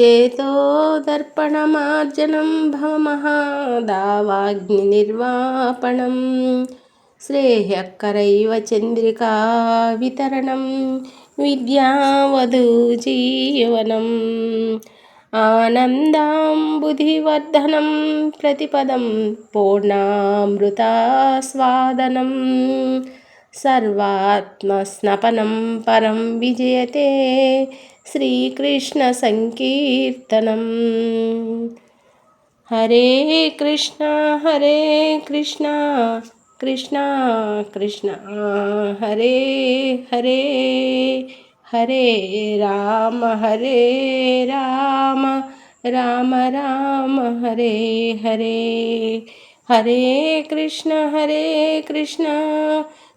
చేతో దర్పణమార్జనం భవమః దావాగ్నిర్వాపణం శ్రేయకరైవ చంద్రికా వితరణం. విద్యావధూ జీవనం ఆనందాంబుధివర్ధనం. ప్రతిపదం పూర్ణామృతాస్వాదనం. सर्वात्मस्नपनं परं विजयते। श्रीकृष्णसङ्कीर्तनम् हरे कृष्ण हरे कृष्ण कृष्ण कृष्ण हरे हरे हरे राम हरे राम राम राम हरे हरे। हरे कृष्ण हरे कृष्ण